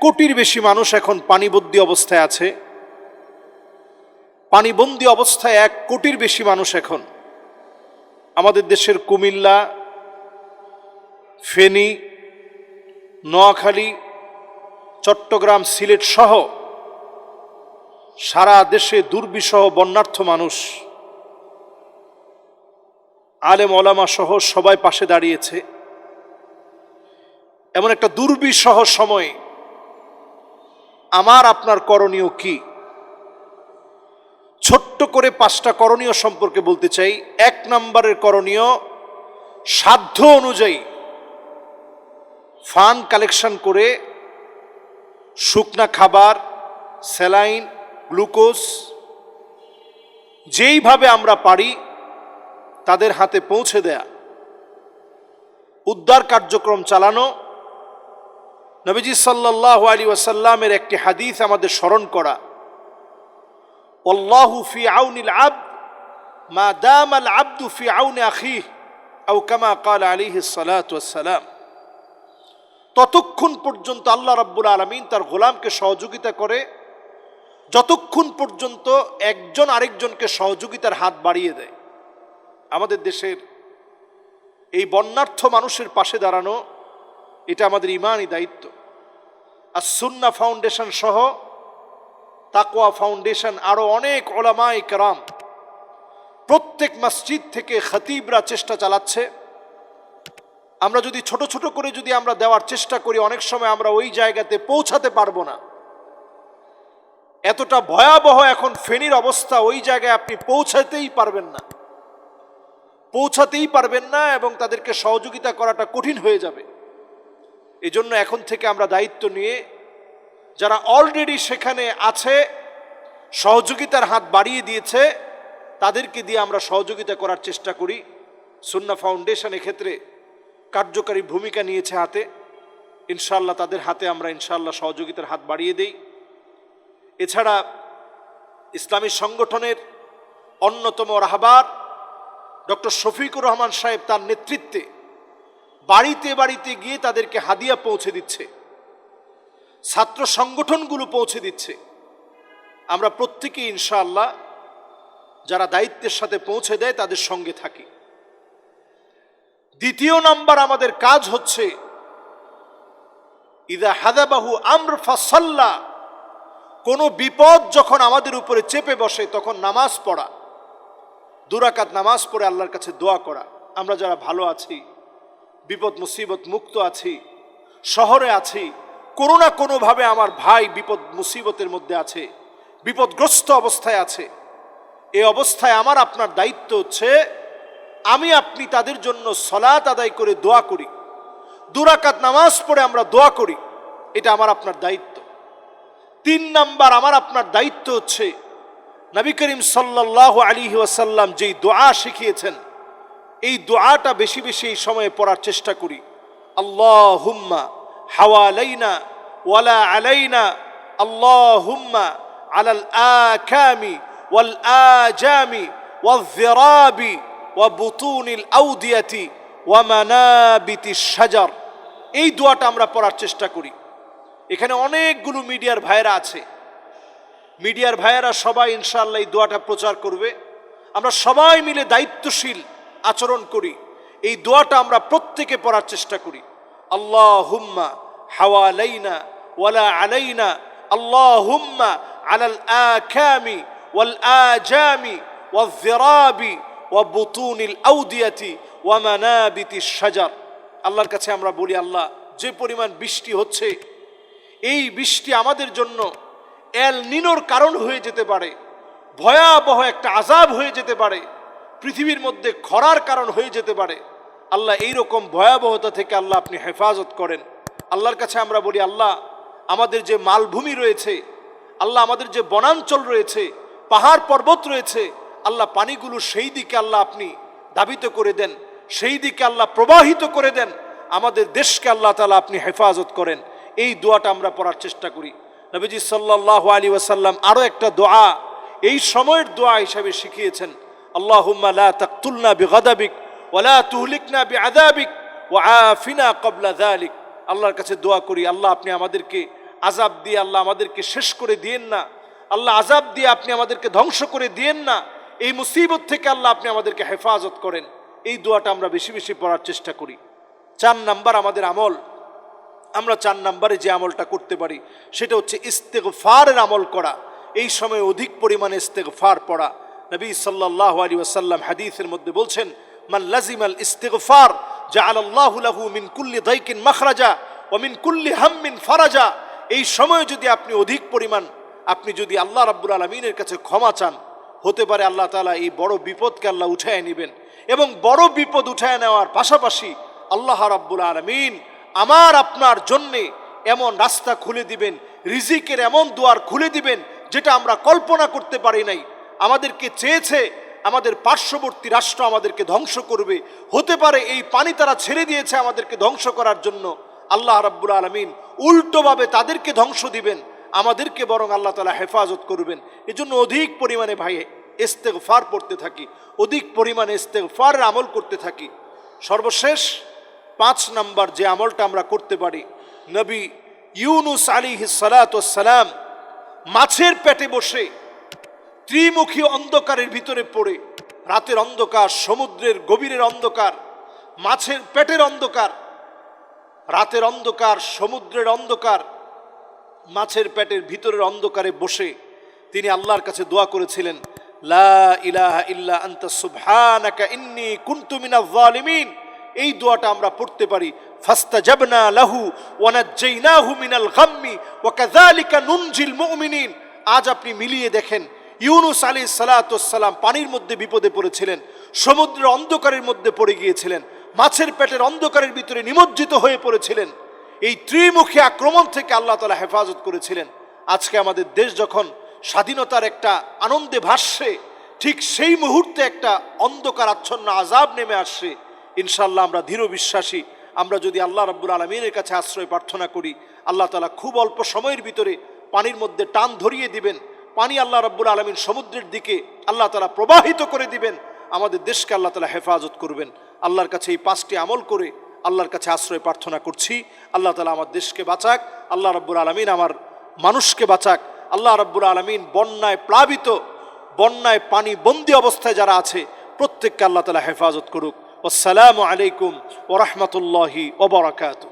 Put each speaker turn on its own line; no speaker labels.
কোটির বেশি মানুষ এখন পানিবন্দী অবস্থায় আছে। পানিবন্দী অবস্থায় এক কোটির বেশি মানুষ এখন। আমাদের দেশের কুমিল্লা, ফেনী, নোয়াখালী, চট্টগ্রাম, সিলেট সহ সারা দেশে দুর্বিসহ বন্যার্থ মানুষ। আলেম ওলামা সহ সবাই পাশে দাঁড়িয়েছে। এমন একটা দুর্বিসহ সময় আমার আপনার করণীয় কি? ছোট্ট করে পাঁচটা করণীয় সম্পর্কে বলতে চাই। এক নম্বরের করণীয়, সাধ্য অনুযায়ী ফান কালেকশন করে শুকনা খাবার, স্যালাইন, গ্লুকোজ, যেইভাবে আমরা পারি তাদের হাতে পৌঁছে দেয়া। উদ্ধার কার্যক্রম চালানো নবীজি সাল্লাহ আলী ওয়াসাল্লামের একটি হাদিস আমাদের স্মরণ করা। অল্লাহু ফি আউনিল আব মা দাম আল আব্দু ফি আউনে আখি আউকামা কাল আলী সালাম ততক্ষণ পর্যন্ত আল্লাহ রব্বুল আলমিন তার গোলামকে সহযোগিতা করে, যতক্ষণ পর্যন্ত একজন আরেকজনকে সহযোগিতার হাত বাড়িয়ে দেয়। আমাদের দেশের এই বন্যার্থ মানুষের পাশে দাঁড়ানো, এটা আমাদের ইমানই দায়িত্ব। আর সুন্না ফাউন্ডেশন সহ তাকোয়া ফাউন্ডেশন আরও অনেক ওলামাই কেরাম প্রত্যেক মসজিদ থেকে খতিবরা চেষ্টা চালাচ্ছে। আমরা যদি ছোট ছোট করে যদি আমরা দেওয়ার চেষ্টা করি, অনেক সময় আমরা ওই জায়গাতে পৌঁছাতে পারব না। এতটা ভয়াবহ এখন ফেনীর অবস্থা, ওই জায়গায় আপনি পৌঁছাতেই পারবেন না। পৌঁছাতেই পারবেন না এবং তাদেরকে সহযোগিতা করাটা কঠিন হয়ে যাবে। এজন্য এখন থেকে আমরা দায়িত্ব নিয়ে যারা অলরেডি সেখানে আছে, সহযোগিতার হাত বাড়িয়ে দিয়েছে, তাদেরকে দিয়ে আমরা সহযোগিতা করার চেষ্টা করি। সুন্না ফাউন্ডেশন ক্ষেত্রে কার্যকারী ভূমিকা নিয়েছে হাতে। ইনশাল্লাহ তাদের হাতে আমরা ইনশাল্লাহ সহযোগিতার হাত বাড়িয়ে দেই। এছাড়া ইসলামী সংগঠনের অন্যতম রাহবার ডক্টর শফিকুর রহমান সাহেব তার নেতৃত্বে বাড়িতে বাড়িতে গিয়ে তাদেরকে হাদিয়া পৌঁছে দিচ্ছে। ছাত্র সংগঠনগুলো পৌঁছে দিচ্ছে। আমরা প্রত্যেকেই ইনশাআল্লাহ যারা দায়িত্বের সাথে পৌঁছে দেয় তাদের সঙ্গে থাকি। দ্বিতীয় নাম্বার আমাদের কাজ হচ্ছে, ইদা হাদাবাহু আমর ফাসাল্লা কোনো বিপদ যখন আমাদের উপরে চেপে বসে তখন নামাজ পড়া। দুরাকাত নামাজ পড়ে আল্লাহর কাছে দোয়া করা। আমরা যারা ভালো আছি বিপদ, মুসিবত মুক্ত আছি, শহরে আছি, কোনো না কোনোভাবে আমার ভাই বিপদ, মুসিবতের মধ্যে আছে, বিপদগ্রস্ত অবস্থায় আছে। এই অবস্থায় আমার, আপনার দায়িত্ব হচ্ছে, আমি আপনি তাদের জন্য সলাত আদায় করে দোয়া করি। দুরাকাত নামাজ পড়ে আমরা দোয়া করি, এটা আমার, আপনার দায়িত্ব। তিন নাম্বার, আমার, আপনার দায়িত্ব হচ্ছে, নবী করিম সাল্লাহ আলী ওয়াসাল্লাম যেই দোয়া শিখিয়েছেন এই দোয়াটা বেশি বেশি এই সময়ে পড়ার চেষ্টা করি। আল্লাহ হুম্মা হাওয়া আলাইনা ওয়ালা আলাইনা। আল্লাহ হুম্মা আলাল আখামি ওয়াল আজামি ওয়া বুতুনিল আউদিয়াতি ওয়ামানাবিতি সাজার এই দোয়াটা আমরা পড়ার চেষ্টা করি। এখানে অনেকগুলো মিডিয়ার ভাইয়েরা আছে। মিডিয়ার ভাইয়েরা সবাই ইনশাআল্লাহ এই দোয়াটা প্রচার করবে। আমরা সবাই মিলে দায়িত্বশীল। আচরণ করি। এই দোয়াটা আমরা প্রত্যেকে পড়ার চেষ্টা করি। আল্লাহ হুম্মা হাওয়া আলাইনা ওয়ালা আলাইনা। আল্লাহ হুম্মা আলাল আকামি ওয়াল আজামি ওয়াল ওয়াবুতুনিল আউদিয়াতি ওয়ামানাবিতি সাজার আল্লাহর কাছে আমরা বলি, আল্লাহ, যে পরিমাণ বৃষ্টি হচ্ছে, এই বৃষ্টি আমাদের জন্য এল নিনোর কারণ হয়ে যেতে পারে। ভয়াবহ একটা আজাব হয়ে যেতে পারে। পৃথিবীর মধ্যে খরার কারণ হয়ে যেতে পারে। আল্লাহ এই রকম ভয়াবহতা থেকে আল্লাহ আপনি হেফাজত করেন। আল্লাহর কাছে আমরা বলি, আল্লাহ, আমাদের যে মালভূমি রয়েছে, আল্লাহ, আমাদের যে বনাঞ্চল রয়েছে, পাহাড় পর্বত রয়েছে, আল্লাহ, পানিগুলো সেই দিকে আল্লাহ আপনি দাবিত করে দেন, সেই দিকে আল্লাহ প্রবাহিত করে দেন, আমাদের দেশকে আল্লাহ তালা আপনি হেফাজত করেন। এই দোয়াটা আমরা পড়ার চেষ্টা করি। নবীজি সাল্লাহ আলী ওয়াসাল্লাম আরও একটা দোয়া, এই সময়ের দোয়া হিসাবে শিখিয়েছেন। লা তাকতুলনা বিগাদাবিক ওয়ালা তুহলিকনা বিআযাবিক ওয়া আফিনা ক্বাবলা যালিক। আল্লাহর কাছে দোয়া করি, আল্লাহ আপনি আমাদেরকে আজাব দিয়ে, আল্লাহ আমাদেরকে শেষ করে দিয়েন না। আল্লাহ আজাব দিয়ে আপনি আমাদেরকে ধ্বংস করে দিয়েন না। এই মুসিবত থেকে আল্লাহ আপনি আমাদেরকে হেফাজত করেন। এই দোয়াটা আমরা বেশি বেশি পড়ার চেষ্টা করি। চার নাম্বার আমাদের আমল। আমরা চার নাম্বারে যে আমলটা করতে পারি, সেটা হচ্ছে ইস্তেগফারের আমল করা। এই সময় অধিক পরিমাণে ইস্তেগফার পড়া। নবী সাল্লাল্লাহু আলাইহি ওয়াসাল্লাম হাদিসের মধ্যে বলছেন, মান লাজিমাল ইস্তেগফার, জাআলাল্লাহু লাহু মিন কুল্লি দাইকিন মাখরাজা ওয়া মিন কুল্লি হাম্মিন ফারাজা। এই সময় যদি আপনি অধিক পরিমাণ, আপনি যদি আল্লাহ রাব্বুল আলামিনের কাছে ক্ষমা চান, হতে পারে আল্লাহ তাআলা এই বড় বিপদকে আল্লাহ উঠায় নেবেন এবং বড় বিপদ উঠায় নেওয়ার পাশাপাশি আল্লাহ রাব্বুল আলামিন আমার, আপনার জন্যে এমন রাস্তা খুলে দিবেন, রিজিকের এমন দুয়ার খুলে দিবেন, যেটা আমরা কল্পনা করতে পারি নাই। আমাদেরকে চেয়েছে, আমাদের পার্শ্ববর্তী রাষ্ট্র আমাদেরকে ধ্বংস করবে। হতে পারে এই পানি তারা ছেড়ে দিয়েছে আমাদেরকে ধ্বংস করার জন্য। আল্লাহ রাব্বুল আলমিন উল্টোভাবে তাদেরকে ধ্বংস দিবেন, আমাদেরকে বরং আল্লাহ তালা হেফাজত করবেন। এজন্য অধিক পরিমাণে ভাই, ইস্তেগফার পড়তে থাকি, অধিক পরিমাণে ইস্তেগফারের আমল করতে থাকি। সর্বশেষ পাঁচ নাম্বার যে আমলটা আমরা করতে পারি, নবী ইউনুস আলী সালাম মাছের পেটে বসে ত্রিমুখী অন্ধকারের ভিতরে পড়ে। রাতের অন্ধকার, সমুদ্রের গভীরের অন্ধকার, মাছের পেটের অন্ধকার, রাতের অন্ধকার, সমুদ্রের অন্ধকার, মাছের পেটের ভিতরের অন্ধকারে বসে তিনি আল্লাহর কাছে দোয়া করেছিলেন, লা এই দোয়াটা আমরা পড়তে পারি লাহু গাম্মি আজ আপনি মিলিয়ে দেখেন ইউনুস আলী সালাতাম পানির মধ্যে বিপদে পড়েছিলেন, সমুদ্রের অন্ধকারের মধ্যে পড়ে গিয়েছিলেন, মাছের পেটের অন্ধকারের ভিতরে নিমজ্জিত হয়ে পড়েছিলেন। এই ত্রিমুখী আক্রমণ থেকে আল্লাহ তালা হেফাজত করেছিলেন। আজকে আমাদের দেশ যখন স্বাধীনতার একটা আনন্দে ভাসছে, ঠিক সেই মুহূর্তে একটা অন্ধকার আচ্ছন্ন আজাব নেমে আসছে। ইনশাল্লাহ আমরা দৃঢ় বিশ্বাসী, আমরা যদি আল্লাহ রাব্বুল আলমিনের কাছে আশ্রয় প্রার্থনা করি, আল্লাহ তালা খুব অল্প সময়ের ভিতরে পানির মধ্যে টান ধরিয়ে দিবেন। পানি আল্লাহ রাব্বুল আলমিন সমুদ্রের দিকে আল্লাহ তালা প্রবাহিত করে দিবেন। আমাদের দেশকে আল্লাহ তালা হেফাজত করবেন। আল্লাহর কাছে এই পাঁচটি আমল করে আল্লাহর কাছে আশ্রয় প্রার্থনা করছি। আল্লাহ তালা আমার দেশকে বাঁচাক, আল্লাহ রাব্বুল আলমিন আমার মানুষকে বাঁচাক। আল্লাহ রাব্বুল আলমিন বন্যায় প্লাবিত, বন্যায় পানি বন্দি অবস্থায় যারা আছে, প্রত্যেককে আল্লাহ তালা হেফাজত করুক। আসসালামু আলাইকুম ওরহমতুল্লাহি ওবরাকাতু